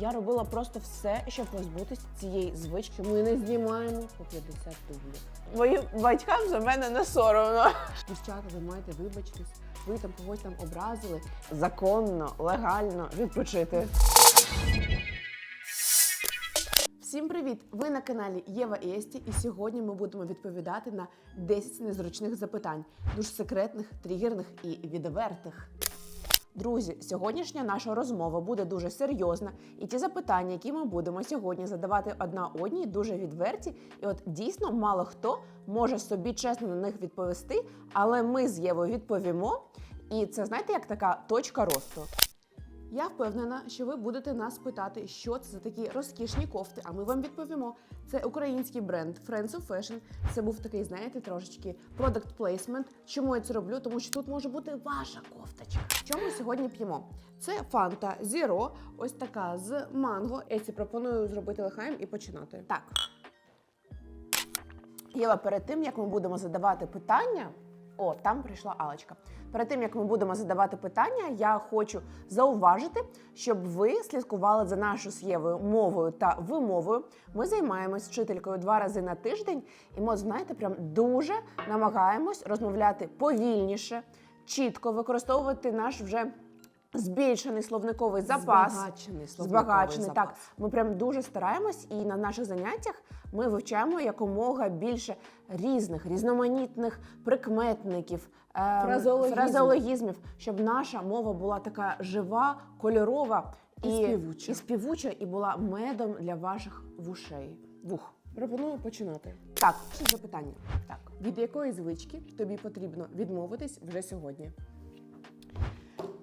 Я робила просто все, щоб позбутися цієї звички. Ми не знімаємо по 50 дублів. Моїм батькам за мене не соромно. Дівчата, ви маєте вибачитись. Ви там когось там образили. Законно, легально відпочити. Всім привіт! Ви на каналі Єва і Есті, і сьогодні ми будемо відповідати на 10 незручних запитань, дуже секретних, тригерних і відвертих. Друзі, сьогоднішня наша розмова буде дуже серйозна, і ті запитання, які ми будемо сьогодні задавати одна одній, дуже відверті. І от дійсно мало хто може собі чесно на них відповісти, але ми з Євою відповімо. І це знаєте, як така точка росту. Я впевнена, що ви будете нас питати, що це за такі розкішні кофти. А ми вам відповімо. Це український бренд Friends of Fashion. Це був такий, знаєте, трошечки product placement. Чому я це роблю? Тому що тут може бути ваша кофточка. Що ми сьогодні п'ємо? Це Fanta Zero, ось така з манго. Еці пропоную зробити лихаєм і починати. Так. Єва, перед тим як ми будемо задавати питання. О, там прийшла Алочка. Перед тим як ми будемо задавати питання, я хочу зауважити, щоб ви слідкували за нашою з Євою мовою та вимовою. Ми займаємось вчителькою два рази на тиждень, і ми, знаєте, прям дуже намагаємось розмовляти повільніше, чітко використовувати наш вже збільшений словниковий запас. Збагачений словниковий Збагачений, запас. так. Ми прям дуже стараємось, і на наших заняттях ми вивчаємо якомога більше різних, різноманітних прикметників, ем, Фразеологізмів. фразеологізмів, щоб наша мова була така жива, кольорова І співуча. і співуча, і була медом для ваших вушей. Вух. Пропоную починати. Так, ще запитання. так. Від якої звички тобі потрібно відмовитись вже сьогодні?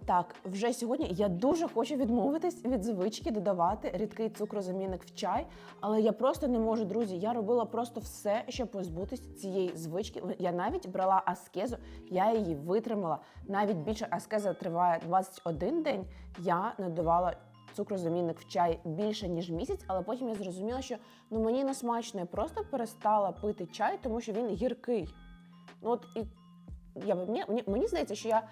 Так, вже сьогодні я дуже хочу відмовитись від звички додавати рідкий цукрозамінник в чай, але я просто не можу, друзі. Я робила просто все, щоб позбутись цієї звички. Я навіть брала аскезу, я її витримала. Навіть більше аскеза триває 21 день. Я не додавала цукрозамінник в чай більше ніж місяць, але потім я зрозуміла, що ну мені не смачно. Я просто перестала пити чай, тому що він гіркий. Ну от і я мені, мені, мені здається, що я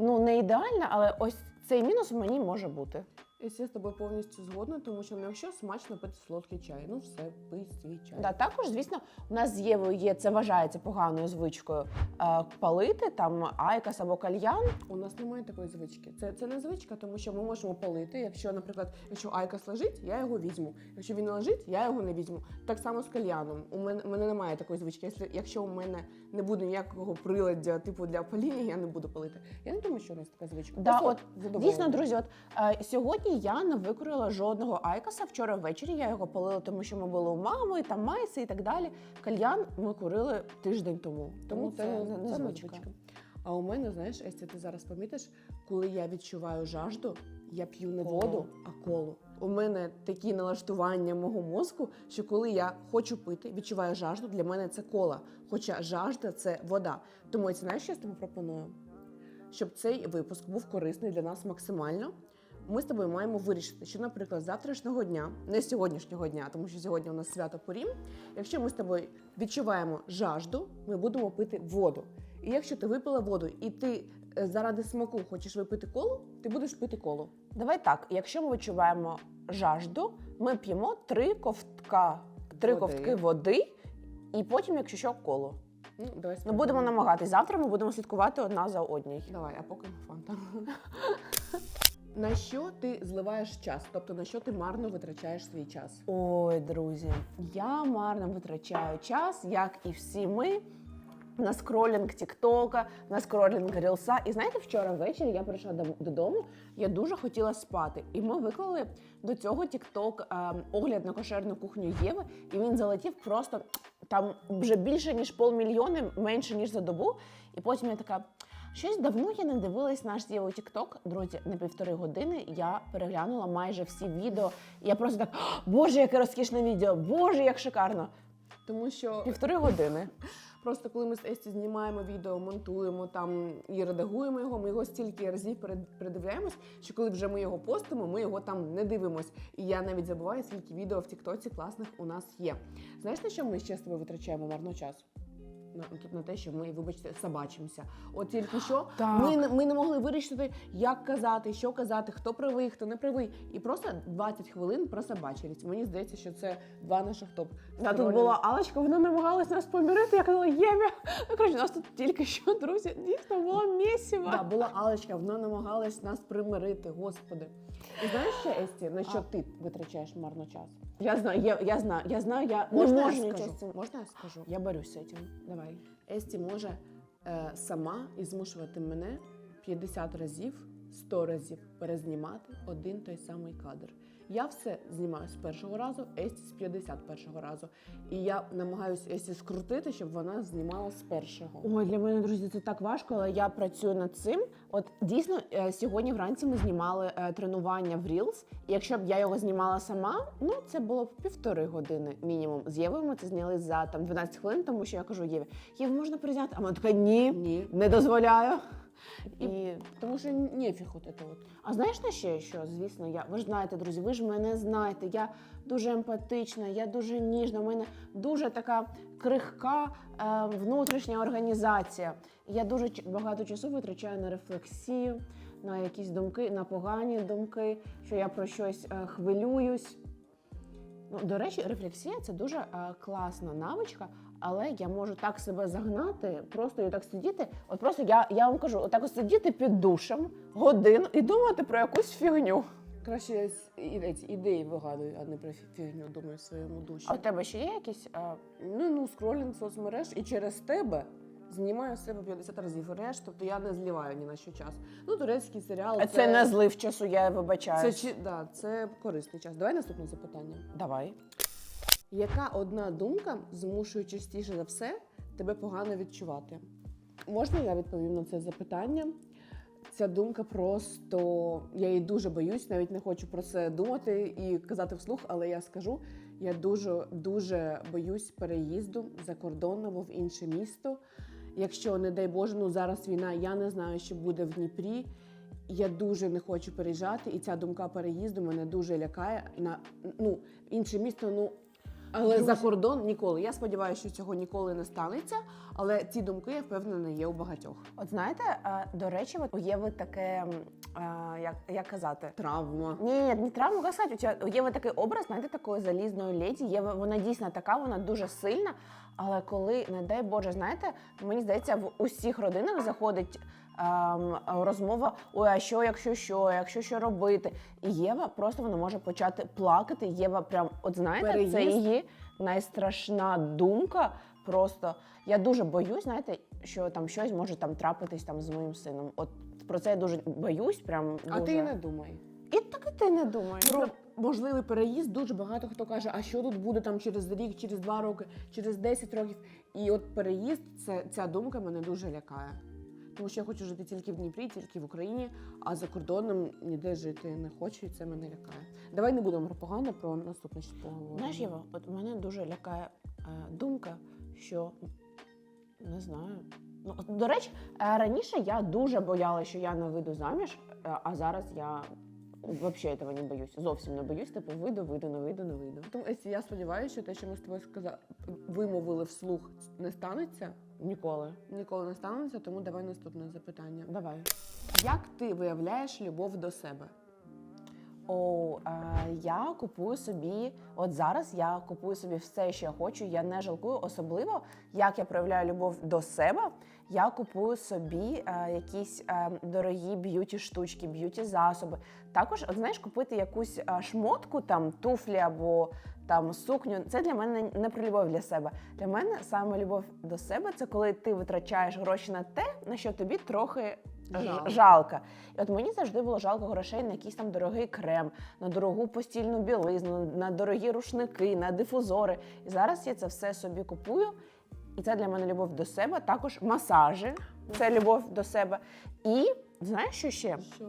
ну не ідеальна, але ось цей мінус мені може бути. Я з тобою повністю згодна, тому що ну, якщо смачно пити солодкий чай, ну все, пий свій чай. Да, також, звісно, у нас з Євою є це вважається поганою звичкою е, палити там айкас або кальян. У нас немає такої звички. Це, це не звичка, тому що ми можемо палити. Якщо, наприклад, якщо айкас лежить, я його візьму. Якщо він не лежить, я його не візьму. Так само з кальяном. У мене, у мене немає такої звички. Якщо, якщо у мене не буде ніякого приладдя, типу для паління, я не буду палити. Я не думаю, що у нас така звичка. Да, Просто от. Дійсно, друзі, от е, сьогодні я не викорила жодного айкаса. Вчора ввечері я його палила, тому що ми були у мами, там майси і так далі. Кальян ми курили тиждень тому. Тому це, не, не, звичка. А у мене, знаєш, Естя, ти зараз помітиш, коли я відчуваю жажду, я п'ю не Колу. воду, а колу. У мене такі налаштування мого мозку, що коли я хочу пити, відчуваю жажду, для мене це кола. Хоча жажда це вода. Тому це знаєш, що я з тобою пропоную? Щоб цей випуск був корисний для нас максимально. Ми з тобою маємо вирішити, що, наприклад, завтрашнього дня, не сьогоднішнього дня, тому що сьогодні у нас свято Порім. Якщо ми з тобою відчуваємо жажду, ми будемо пити воду. І якщо ти випила воду і ти е, заради смаку хочеш випити колу, ти будеш пити колу. Давай так, якщо ми відчуваємо жажду, ми п'ємо три ковтка, три Води. ковтки води, і потім, якщо що, коло. Ну, давай Ми спробуємо. будемо намагатись. Завтра ми будемо слідкувати одна за однією. Давай, а поки фанта. На що ти зливаєш час? Тобто на що ти марно витрачаєш свій час? Ой, друзі, я марно витрачаю час, як і всі ми. На скролінг Тіктока, на скролінг Рілса. І знаєте, вчора ввечері я прийшла додому, я дуже хотіла спати. І ми виклали до цього Тікток е, огляд на кошерну кухню Єви, і він залетів просто там вже більше ніж полмільйони, менше ніж за добу. І потім я така. Щось давно я не дивилась наш з Євою Тікток. Друзі, на півтори години я переглянула майже всі відео. І я просто так, боже, яке розкішне відео! Боже, як шикарно! Тому що Півтори години. просто коли ми з Есті знімаємо відео, монтуємо там і редагуємо його, ми його стільки разів перед- передивляємось, що коли вже ми його постимо, ми його там не дивимось. І я навіть забуваю, скільки відео в Тіктоці класних у нас є. Знаєш, на що ми ще з тобою витрачаємо марно час? Тут на те, що ми, вибачте, собачимося. От тільки що Так. ми, не- ми не могли вирішити, як казати, що казати, хто правий, хто не правий. І просто 20 хвилин прособачились. Мені здається, що це два наших топ. Да, тут була Алочка, вона намагалась нас помирити. Я казала, Єві. Ну, коротше, у нас тут тільки що, друзі, дійсно було місіво. Да, була Алечка, вона намагалась нас примирити, господи. І знаєш що, Есті, на що А. ти витрачаєш марно час? Я знаю, я, я знаю, я знаю, я Можна не я скажу? Можна я скажу? Я борюсь з цим. Давай. Есті може е, сама і змушувати мене 50 разів, 100 разів перезнімати один той самий кадр. Я все знімаю з першого разу, Есті з 51-го разу. І я намагаюся Есті скрутити, щоб вона знімала з першого. Ой, для мене, друзі, це так важко, але я працюю над цим. От дійсно, е, сьогодні вранці ми знімали е, тренування в Reels, і якщо б я його знімала сама, ну це було б півтори години мінімум. З Євою ми це зняли за там 12 хвилин, тому що я кажу Єві, Єв, можна призняти? А вона така ні, Ні. не дозволяю. І- Тому що нефіг от це от. А знаєш на ще що? Звісно, я ви ж знаєте, друзі, ви ж мене знаєте. Я дуже емпатична, я дуже ніжна. У мене дуже така крихка е, внутрішня організація. Я дуже багато часу витрачаю на рефлексію, на якісь думки, на погані думки, що я про щось е, хвилююсь. Ну, до речі, рефлексія це дуже е, класна навичка, але я можу так себе загнати, просто і так сидіти. От просто я, я вам кажу, отак от сидіти під душем годину і думати про якусь фігню. Краще ідеї вигадую, а не про фігню думаю в своєму душі. А у тебе ще є якісь? Е, Ну, ну, скролінг соцмереж і через тебе знімаю з себе 50 разів реш, тобто я не зліваю ні на що час. Ну, турецький серіал. а це не злив часу, я вибачаю. це, чи- да, це корисний час. Давай наступне запитання. Давай. Яка одна думка змушує частіше за все тебе погано відчувати? Можна я відповім на це запитання? Ця думка просто я її дуже боюсь, навіть не хочу про це думати і казати вслух, але я скажу: я дуже дуже боюсь переїзду за кордон або в інше місто. Якщо, не дай Боже, ну зараз війна, я не знаю, що буде в Дніпрі. Я дуже не хочу переїжджати, і ця думка переїзду мене дуже лякає на ну інше місто. Ну але Друзі. за кордон ніколи. Я сподіваюся, що цього ніколи не станеться. Але ці думки я впевнена є у багатьох. От знаєте, до речі, от у Єви таке, як, як казати, Травма. Ні, ні, не травму казати. У Єви такий образ, знаєте, такої залізної леді. Єва, вона дійсно така, вона дуже сильна. Але коли, не дай Боже, знаєте, мені здається, в усіх родинах заходить розмова: ой, а що, якщо що, якщо що робити. І Єва просто вона може почати плакати. Єва, прям, от знаєте, це її найстрашна думка. Просто я дуже боюсь, знаєте, що там щось може там трапитись там з моїм сином. От про це я дуже боюсь. Прям дуже. А ти і не думай. І так і ти не думаєш. Про можливий переїзд дуже багато хто каже, а що тут буде там через рік, через два роки, через 10 років. І от переїзд, це ця думка мене дуже лякає. Тому що я хочу жити тільки в Дніпрі, тільки в Україні, а за кордоном ніде жити не хочу, і це мене лякає. Давай не будемо про погано, про наступне щось поговоримо. Знаєш, Єва, от мене дуже лякає е, думка, що не знаю. Ну, от, до речі, е, раніше я дуже боялася, що я не вийду заміж, е, а зараз я взагалі цього не боюсь. Зовсім не боюсь. Типу, вийду, вийду, не вийду, не вийду. Тому я сподіваюся, що те, що ми з тобою сказали, вимовили вслух, не станеться. Ніколи. Ніколи не станеться, тому давай наступне запитання. Давай. Як ти виявляєш любов до себе? О, е, я купую собі, от зараз я купую собі все, що я хочу. Я не жалкую, особливо як я проявляю любов до себе. Я купую собі е, якісь е, дорогі б'юті штучки, б'юті засоби. Також, от знаєш, купити якусь е, шмотку, там туфлі або там сукню. Це для мене не про любов для себе. Для мене саме любов до себе це коли ти витрачаєш гроші на те, на що тобі трохи Жалко. жалко. І от мені завжди було жалко грошей на якийсь там дорогий крем, на дорогу постільну білизну, на дорогі рушники, на дифузори. І зараз я це все собі купую. І це для мене любов до себе. Також масажі це любов до себе. І знаєш, що ще? Що?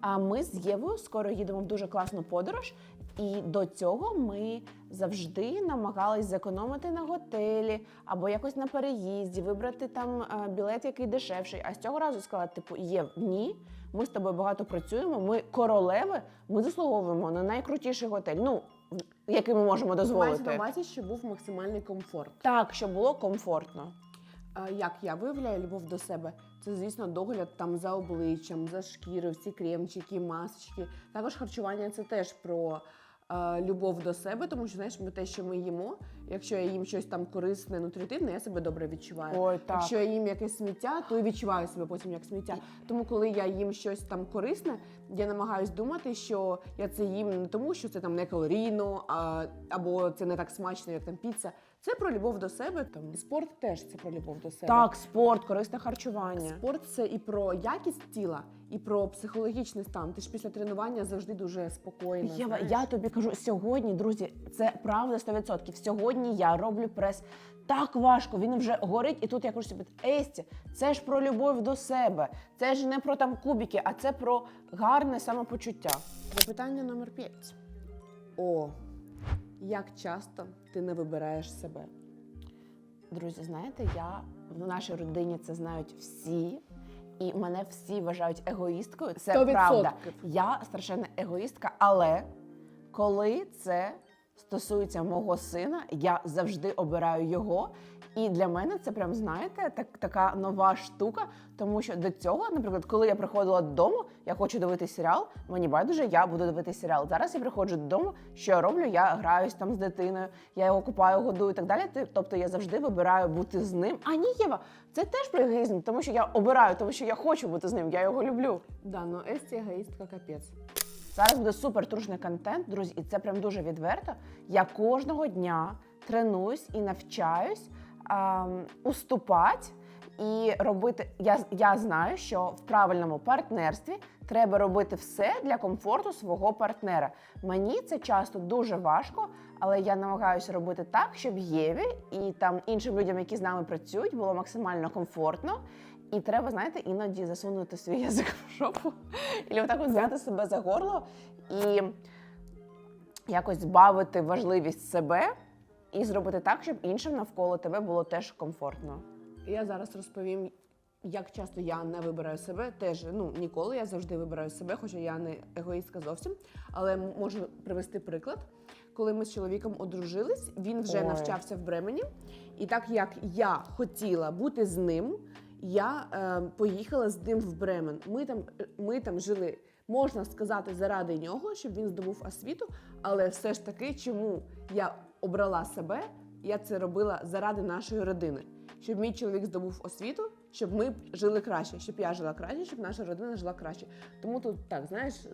А ми з Євою скоро їдемо в дуже класну подорож. І до цього ми завжди намагались зекономити на готелі або якось на переїзді, вибрати там е, білет, який дешевший. А з цього разу сказала: типу, Єв, ні, ми з тобою багато працюємо. Ми королеви, ми заслуговуємо на найкрутіший готель. Ну який ми можемо Мається на дозволити. увазі, що був максимальний комфорт. Так, щоб було комфортно. Як я виявляю любов до себе? Це, звісно, догляд там за обличчям, за шкірою, всі кремчики, масочки. Також харчування це теж про любов до себе, тому що знаєш, ми те, що ми їмо. Якщо я їм щось там корисне, нутритивне, я себе добре відчуваю. Ой, так. Якщо я їм якесь сміття, то і відчуваю себе потім як сміття. Тому, коли я їм щось там корисне, я намагаюсь думати, що я це їм не тому, що це там не калорійно, а, або це не так смачно, як там піца. Це про любов до себе. Там спорт теж це про любов до себе. Так, спорт, корисне харчування. Спорт це і про якість тіла, і про психологічний стан. Ти ж після тренування завжди дуже спокійно. Єва, я тобі кажу, сьогодні, друзі, це правда 100%. Сьогодні я роблю прес так важко, він вже горить, і тут я кажу собі, Есті, це ж про любов до себе, це ж не про там кубики, а це про гарне самопочуття. Запитання номер 5. О, як часто ти не вибираєш себе? Друзі, знаєте, я в нашій родині це знають всі. І мене всі вважають егоїсткою. Це Сто правда. Я страшенна егоїстка, але коли це стосується мого сина, я завжди обираю його. І для мене це прям знаєте, так, така нова штука. Тому що до цього, наприклад, коли я приходила додому, я хочу дивитися серіал. Мені байдуже, я буду дивитися серіал. Зараз я приходжу додому. Що я роблю? Я граюсь там з дитиною, я його купаю, годую і так далі. Тобто я завжди вибираю бути з ним. А ні, Єва, це теж про егоїзм, тому що я обираю, тому що я хочу бути з ним, я його люблю. Да, ну Есті егоїстка капець. Зараз буде супер трушний контент, друзі, і це прям дуже відверто. Я кожного дня тренуюсь і навчаюсь уступати і робити. Я, я знаю, що в правильному партнерстві треба робити все для комфорту свого партнера. Мені це часто дуже важко, але я намагаюся робити так, щоб Єві і там іншим людям, які з нами працюють, було максимально комфортно. І треба, знаєте, іноді засунути свій язик в жопу, і отак от взяти себе за горло і якось збавити важливість себе і зробити так, щоб іншим навколо тебе було теж комфортно. Я зараз розповім, як часто я не вибираю себе. Теж ну ніколи я завжди вибираю себе, хоча я не егоїстка зовсім. Але можу привести приклад. Коли ми з чоловіком одружились, він вже Ой. навчався в Бремені, і так як я хотіла бути з ним, я е, поїхала з ним в Бремен. Ми там, ми там жили, можна сказати, заради нього, щоб він здобув освіту. Але все ж таки, чому я обрала себе, я це робила заради нашої родини. Щоб мій чоловік здобув освіту, щоб ми жили краще, щоб я жила краще, щоб наша родина жила краще. Тому тут так, знаєш, з,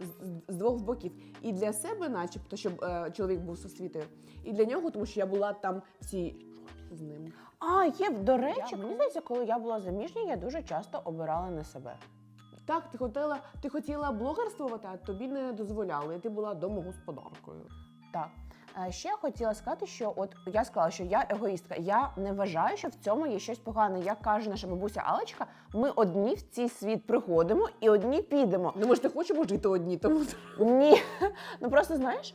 з- двох боків. І для себе, начебто, щоб е, чоловік був з освітою, і для нього, тому що я була там в цій з ним. А, є, до речі, мені здається, коли я була заміжня, я дуже часто обирала не себе. Так, ти хотіла, ти хотіла блогерствувати, а тобі не дозволяли, і ти була домогосподаркою. Так. Ще я хотіла сказати, що от я сказала, що я егоїстка. Я не вважаю, що в цьому є щось погане. Як каже наша бабуся Алечка, ми одні в цей світ приходимо і одні підемо. Ну ми ж не хочемо жити одні, тому Ні. Ну просто знаєш,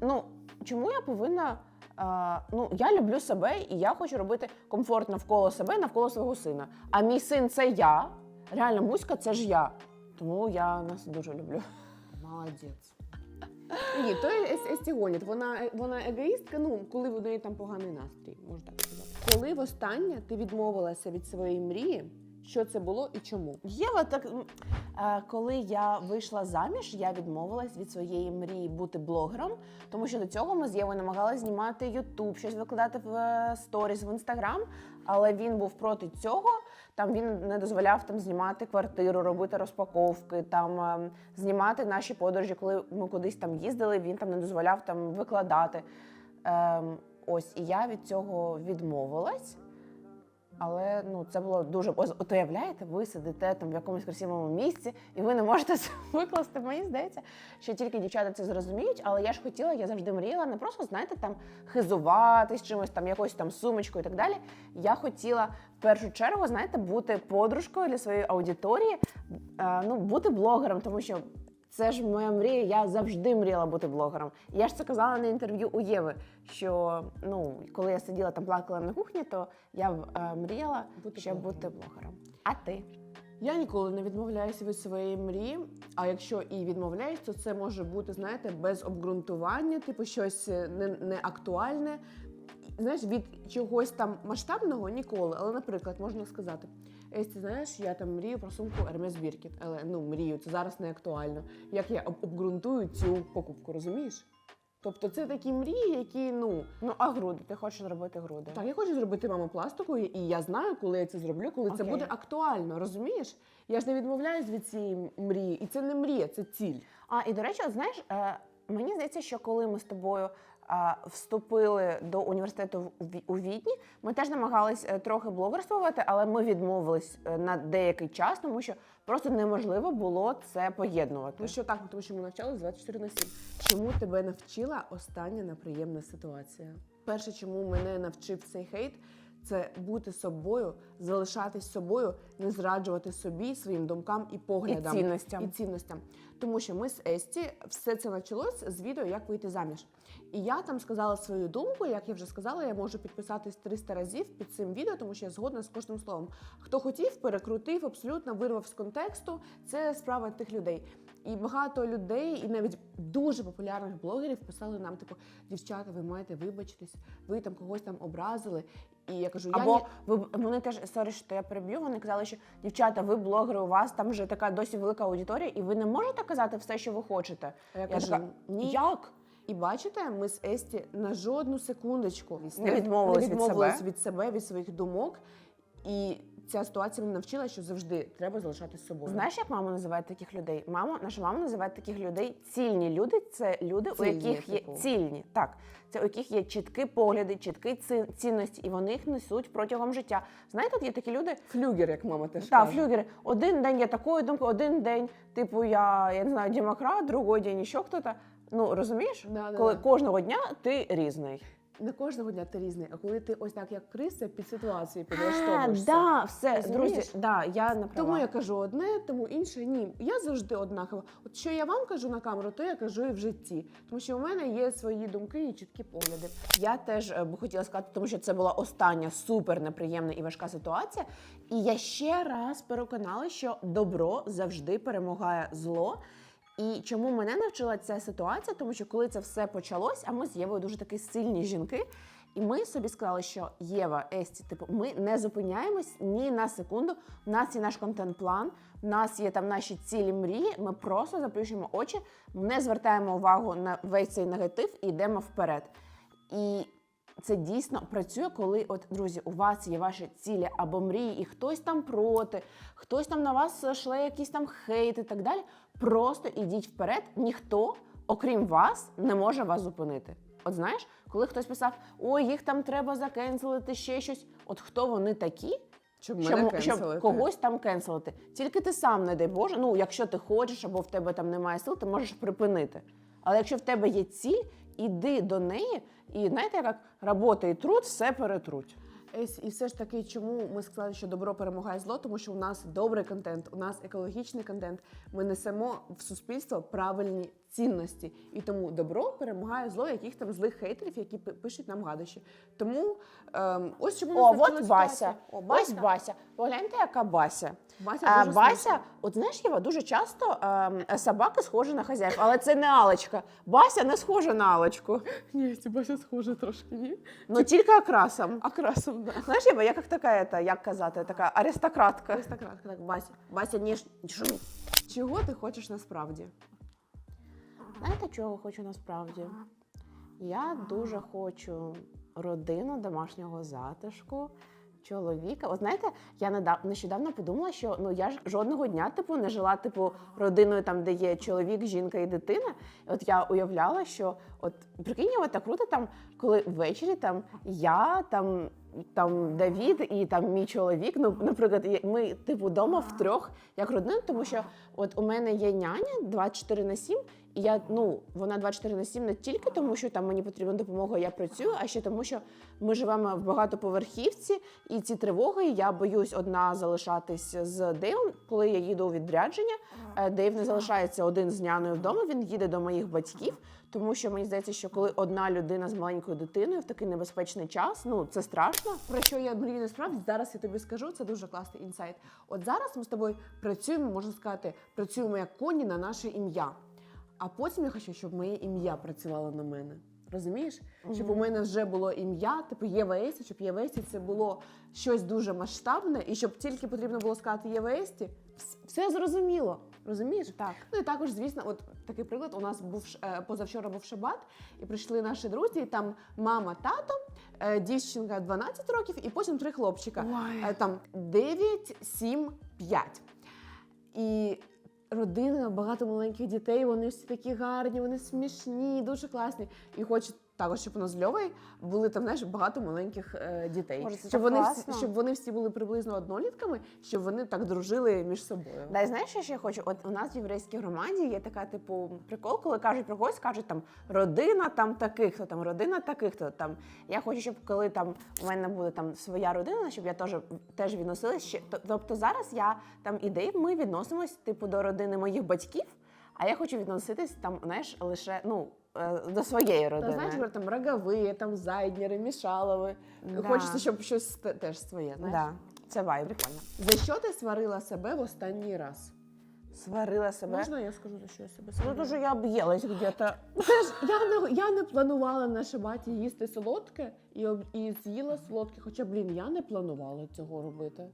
ну чому я повинна. А, ну, я люблю себе і я хочу робити комфорт навколо себе, навколо свого сина. А мій син це я. Реально, Муська це ж я. Тому я нас дуже люблю. молодець. Ні, то Ес- Есті. Вона, вона егоїстка, ну, коли в неї там поганий настрій, можна так сказати. Коли востаннє ти відмовилася від своєї мрії, що це було і чому? Єва, так е, коли я вийшла заміж, я відмовилась від своєї мрії бути блогером, тому що до цього ми з Євою намагалися знімати Ютуб, щось викладати в е, сторіс в інстаграм. Але він був проти цього. Там він не дозволяв там знімати квартиру, робити розпаковки, там е, знімати наші подорожі. Коли ми кудись там їздили, він там не дозволяв там викладати. Ем, ось і я від цього відмовилась. Але ну це було дуже Ось, от уявляєте, ви сидите там в якомусь красивому місці, і ви не можете це викласти. Мені здається, що тільки дівчата це зрозуміють. Але я ж хотіла, я завжди мріяла не просто знаєте, там хизуватись чимось, там якоюсь там сумочкою і так далі. Я хотіла в першу чергу, знаєте, бути подружкою для своєї аудиторії, е, ну бути блогером, тому що. Це ж моя мрія, я завжди мріяла бути блогером. Я ж це казала на інтерв'ю у Єви, що ну, коли я сиділа там плакала на кухні, то я е, мріяла, Бути щоб блогером. бути блогером. А ти? Я ніколи не відмовляюся від своєї мрії. А якщо і відмовляюсь, то це може бути, знаєте, без обґрунтування, типу щось е, не, не актуальне. знаєш, від чогось там масштабного ніколи. Але, наприклад, можна сказати. Есь, ти знаєш, я там мрію про сумку Hermes Birkin, але ну мрію, це зараз не актуально. Як я обґрунтую цю покупку, розумієш? Тобто це такі мрії, які ну Ну, а груди? Ти хочеш зробити груди? так, я хочу зробити маму пластику, і я знаю, коли я це зроблю, коли це буде актуально, розумієш? Я ж не відмовляюсь від цієї мрії, і це не мрія, це ціль. А і до речі, от знаєш, е, мені здається, що коли ми з тобою вступили до університету у Відні, ми теж намагались е, трохи блогерствувати, але ми відмовились е, на деякий час, тому що просто неможливо було це поєднувати. Ну що так, тому що ми навчалися 24 на 7. Чому тебе навчила остання неприємна ситуація? Перше, чому мене навчив цей хейт, це бути собою, залишатись собою, не зраджувати собі, своїм думкам і і поглядам. цінностям. і цінностям. Тому що ми з Есті все це почалось з відео, як вийти заміж. І я там сказала свою думку. Як я вже сказала, я можу підписатись 300 разів під цим відео, тому що я згодна з кожним словом. Хто хотів, перекрутив, абсолютно вирвав з контексту. Це справа тих людей. І багато людей, і навіть дуже популярних блогерів писали нам: типу, дівчата, ви маєте вибачитись, ви там когось там образили. І я кажу, я Або ні... ви вони теж сорі, що я переб'ю. Вони казали, що дівчата, ви блогери, у вас там вже така досі велика аудиторія, і ви не можете казати все, що ви хочете. А я Я кажу, така, ні. Як? І бачите, ми з Есті на жодну секундочку Не відмовились не від себе. від себе, від своїх думок. І ця ситуація мене навчила, що завжди треба залишатись собою. Знаєш, як мама називає таких людей? Мама, наша мама називає таких людей цільні люди. Це люди, Цільні, у яких є типу. цільні, так. Це у яких є чіткі погляди, чіткі ці- цінності, і вони їх несуть протягом життя. Знаєте, от є такі люди, флюгер, як мама теж Так, флюгери. Один день я такою думкою, один день, типу, я, я не знаю, демократ, другий день ще хто-то. Ну, розумієш? Да, да, Коли да. кожного дня ти різний. Не кожного дня ти різний, а коли ти ось так, як криса, під ситуацією А, підлаштовуєшся. да, все, друзі, да, я не. Тому я кажу одне, тому інше ні. Я завжди однакова. От що я вам кажу на камеру, то я кажу і в житті. Тому що у мене є свої думки і чіткі погляди. Я теж е, би хотіла сказати, тому що це була остання супер неприємна і важка ситуація. І я ще раз переконала, що добро завжди перемагає зло. І чому мене навчила ця ситуація? Тому що коли це все почалось, а ми з Євою дуже такі сильні жінки. І ми собі сказали, що Єва, Есті, типу, ми не зупиняємось ні на секунду. У нас є наш контент-план, у нас є там наші цілі мрії. Ми просто заплющуємо очі, не звертаємо увагу на весь цей негатив і йдемо вперед. І це дійсно працює, коли, от друзі, у вас є ваші цілі або мрії, і хтось там проти, хтось там на вас шле якісь там хейт і так далі. Просто ідіть вперед. Ніхто, окрім вас, не може вас зупинити. От знаєш, коли хтось писав, ой, їх там треба закенселити, ще щось. От хто вони такі, Щоб щоб, мене щоб когось там кенселити. Тільки ти сам, не дай Боже, ну якщо ти хочеш або в тебе там немає сил, ти можеш припинити. Але якщо в тебе є ціль, іди до неї, і знаєте, як робота і труд все перетруть. І все ж таки, чому ми сказали, що добро перемагає зло, тому що у нас добрий контент, у нас екологічний контент. Ми несемо в суспільство правильні цінності, і тому добро перемагає зло, яких там злих хейтерів, які пишуть нам гадощі. Тому ем, ось чому О, от. Бася. О, Ось Бася. Бася. Погляньте, яка Бася. Бася, А, дуже Бася, смішна. от знаєш, Єва, дуже часто ем, собаки схожі на хазяїв, але це не Алочка. Бася не схожа на Алочку. Ні, ці Бася схожа трошки, ні? Ну тільки окрасом. Окрасом, да. Знаєш, Єва, як така, ета, як казати, така аристократка. Аристократка, так, Бася. Бася ніж. Чого ти хочеш насправді? Знаєте, чого хочу насправді? Я дуже хочу родину домашнього затишку. Чоловіка, от знаєте, я недав... нещодавно подумала, що ну я ж жодного дня типу не жила типу родиною, там де є чоловік, жінка і дитина. І от я уявляла, що от прикинь, от так круто, там коли ввечері там я там. Там Давід і там мій чоловік. Ну, наприклад, ми типу вдома втрьох як родина, тому що от у мене є няня 24 на 7, і я ну вона 24 на 7 не тільки тому, що там мені потрібна допомога, я працюю, а ще тому, що ми живемо в багатоповерхівці, і ці тривоги я боюсь одна залишатись з Дейвом, коли я їду у відрядження. Е, Дейв не залишається один з няною вдома. Він їде до моїх батьків, тому що мені здається, що коли одна людина з маленькою дитиною в такий небезпечний час, ну це страшно. Про що я мрію насправді зараз я тобі скажу, це дуже класний інсайт. От зараз ми з тобою працюємо, можна сказати, працюємо як коні на наше ім'я. А потім я хочу, щоб моє ім'я працювало на мене. Розумієш? Щоб у мене вже було ім'я, типу Єва Есті, щоб Єва Есті це було щось дуже масштабне, і щоб тільки потрібно було сказати Єва Есті, все зрозуміло. Розумієш? Так. Ну і також, звісно, от такий приклад. У нас був е, позавчора був шабат, і прийшли наші друзі. І там мама, тато, е, дівчинка 12 років, і потім три хлопчика. Ой. Е, Там 9, 7, 5. І родина, багато маленьких дітей, вони всі такі гарні, вони смішні, дуже класні. І хочу також, щоб у нас з Льовою були там знаєш, багато маленьких е, дітей. Боже, це щоб, так вони класно. всі, щоб вони всі були приблизно однолітками, щоб вони так дружили між собою. Дай знаєш, що я ще хочу? От у нас в єврейській громаді є така, типу, прикол, коли кажуть про когось, кажуть там родина там таких, то там родина таких, то там. Я хочу, щоб коли там у мене буде там своя родина, щоб я теж теж відносилась ще. то- Тобто зараз я там ідей, ми відносимось, типу, до родини моїх батьків, а я хочу відноситись там, знаєш, лише ну до своєї Та родини. знаєш, говорю, там рогові, там зайднери, мішалови. Да. Хочеться, щоб щось теж своє. Знаєш? да, це вайб. Прикольно. За що ти сварила себе в останній раз? Сварила себе. Можна я скажу, за що я себе Ну дуже я об'їлась где-то. Це ж я не я не планувала на шабаті їсти солодке і, об- і з'їла солодке. Хоча, блін, я не планувала цього робити.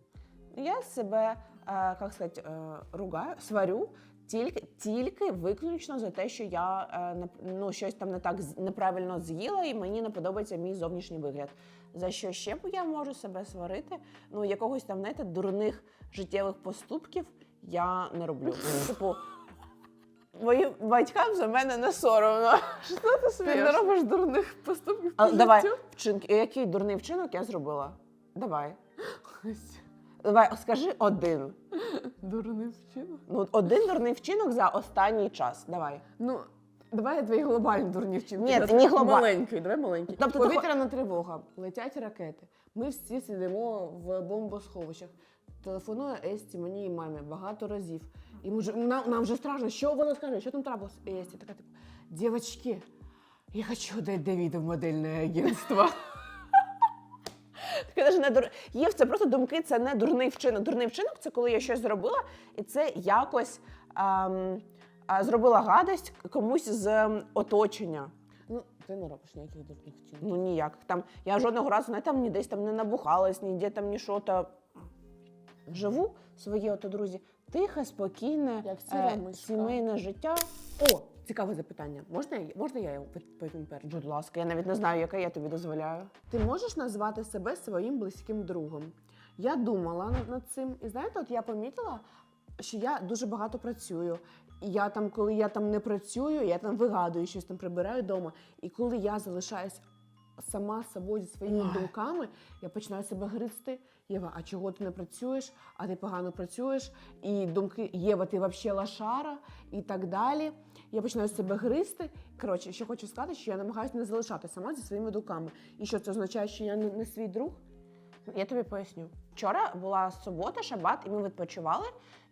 Я себе, е, як сказати, е, ругаю, сварю тільки, тільки виключно за те, що я е, ну, щось там не так неправильно з'їла, і мені не подобається мій зовнішній вигляд. За що ще б я можу себе сварити? Ну, якогось там, знаєте, дурних життєвих поступків я не роблю. Типу, моїм батькам за мене не соромно. Що ти смієш? не робиш дурних поступків. А, давай, вчинки. Який дурний вчинок я зробила? Давай. Давай, скажи один. Дурний вчинок. Ну, один дурний вчинок за останній час. Давай. Ну, давай я твої глобальні дурні вчинки. Ні, Просто не глоба- Маленький, давай маленький. Тобто ти Повітряна тривога, летять ракети. Ми всі сидимо в бомбосховищах. Телефонує Есті мені і мамі багато разів. І ми вже, нам, нам вже страшно, що вона скаже, що там трапилось. І Есті така типу, дівчатки, я хочу дати Давіду в модельне агентство. Таке даже не дур... Є це просто думки, це не дурний вчинок. Дурний вчинок це коли я щось зробила, і це якось ем, а, зробила гадость комусь з ем, оточення. Ну, ти не робиш ніяких дурних вчинків. Ну ніяк. Там я жодного разу не там ні десь там не набухалась, ні де там ні що то. Живу своє ото друзі. Тихе, спокійне, Як сіра е, мишка. сімейне життя. О, цікаве запитання. Можна, я- можна я його відповім перш? Будь ласка, я навіть не знаю, яке я тобі дозволяю. Ти можеш назвати себе своїм близьким другом? Я думала над- цим, і знаєте, от я помітила, що я дуже багато працюю. Я там, коли я там не працюю, я там вигадую щось там прибираю вдома. І коли я залишаюсь сама собою зі своїми Ой. думками, я починаю себе гризти. Єва, а чого ти не працюєш? А ти погано працюєш? І думки Єва, ти взагалі лашара і так далі. Я починаю себе гризти. Коротше, що хочу сказати, що я намагаюся не залишати сама зі своїми думками. І що це означає, що я не, не свій друг? Я тобі поясню. Вчора була субота, шабат, і ми відпочивали.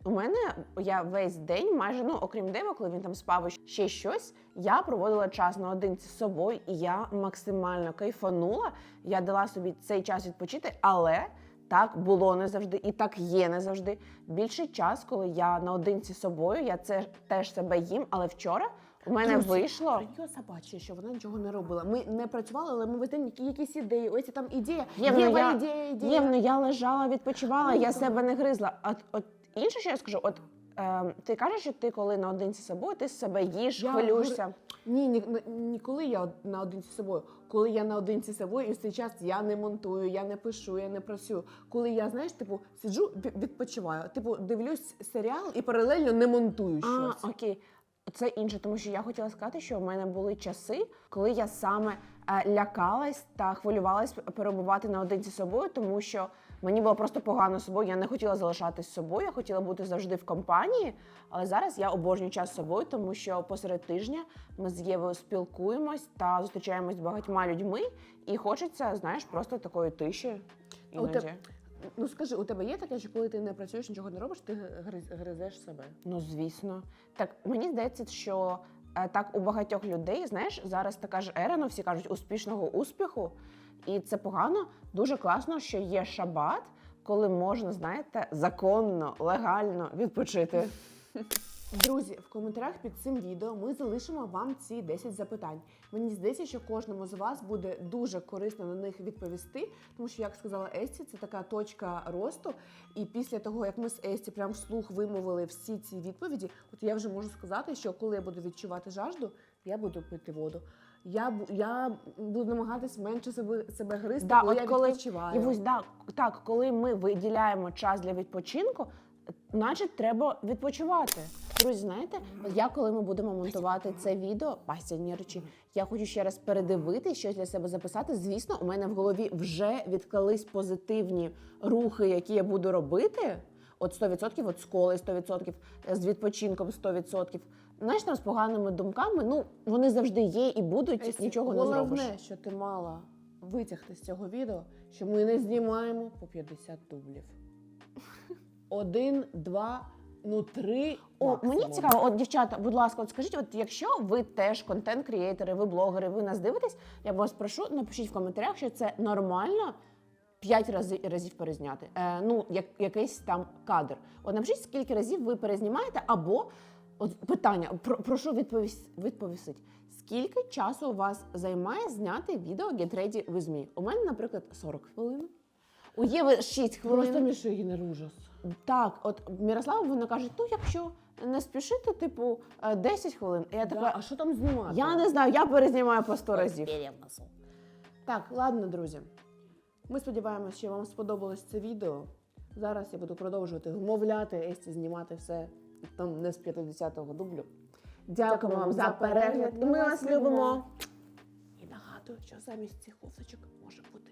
У мене я весь день, майже ну окрім Дева, коли він там спав і ще щось, я проводила час наодинці з собою, і я максимально кайфанула. Я дала собі цей час відпочити, але так було не завжди, і так є не завжди. Більший час, коли я наодинці з собою, я це теж себе їм. Але вчора у мене Друзі, вийшло. Нього собаче, що вона нічого не робила. Ми не працювали, але ми день якісь ідеї. Ось там ідея. Євно, Єва, я- ідея, ідея. Євно, я лежала, відпочивала, Ну, я так. себе не гризла. А от інше, що я скажу, от е, ти кажеш, що ти коли наодинці з собою, ти себе їш, Я хвилюєшся. Ні, ні, ні, ні коли я од- наодинці з собою. Коли я наодинці з собою, і в цей час я не монтую, я не пишу, я не працюю. Коли я, знаєш, типу, сиджу, відпочиваю, типу, дивлюсь серіал і паралельно не монтую А, щось. окей. Це інше, тому що я хотіла сказати, що в мене були часи, коли я саме е, лякалась та хвилювалась перебувати наодинці з собою, тому що мені було просто погано з собою. Я не хотіла залишатись з собою, я хотіла бути завжди в компанії. Але зараз я обожнюю час з собою, тому що посеред тижня ми з Євою спілкуємось та зустрічаємось з багатьма людьми, і хочеться, знаєш, просто такої тиші. Іноді. Ну скажи, у тебе є таке, що коли ти не працюєш, нічого не робиш, ти гриз, гризеш себе? Ну, звісно. Так, мені здається, що е, так у багатьох людей, знаєш, зараз така ж ера, ну всі кажуть, успішного успіху. І це погано. Дуже класно, що є шабат, коли можна, знаєте, законно, легально відпочити. Друзі, в коментарях під цим відео ми залишимо вам ці 10 запитань. Мені здається, що кожному з вас буде дуже корисно на них відповісти, тому що, як сказала Есті, це така точка росту. І після того, як ми з Есті прям вслух вимовили всі ці відповіді, от я вже можу сказати, що коли я буду відчувати жажду, я буду пити воду. Я, я буду намагатись менше себе, себе гризти, Да, коли от я коли- відпочиваю. Івусь, да, так, коли ми виділяємо час для відпочинку, значить треба відпочивати. Друзі, знаєте, я коли ми будемо монтувати це відео, Бася, не речі, я хочу ще раз передивити, щось для себе записати. Звісно, у мене в голові вже відклались позитивні рухи, які я буду робити. От 100%, от з коли 100%, з відпочинком 100%. Знаєш, там з поганими думками, ну вони завжди є і будуть, Есті, нічого не головне, що ти мала витягти з цього відео, що ми не знімаємо по 50 дублів. Один, два, ну три. О, максимум. мені цікаво, от дівчата, будь ласка, от скажіть, от якщо ви теж контент-крієйтори, ви блогери, ви нас дивитесь, я вас прошу, напишіть в коментарях, що це нормально. П'ять разів, разів перезняти. Е, ну, як, якийсь там кадр. От напишіть, скільки разів ви перезнімаєте, або от питання, про, прошу відповіс, відповісти. Скільки часу у вас займає зняти відео Get Ready With Me? У мене, наприклад, 40 хвилин. У Єви 6 хвилин. Просто Мішигінер ужас. Так, от Мірослава вона каже: ну якщо не спішити, типу е, 10 хвилин. І я Да, а що там знімати? я не знаю, я перезнімаю по 100 разів. Так, ладно, друзі. Ми сподіваємося, що вам сподобалось це відео. Зараз я буду продовжувати вмовляти Есті знімати все там не з 50-го дублю. Дякуємо вам за перегляд. І ми вас любимо. І нагадую, що замість цих кофточок може бути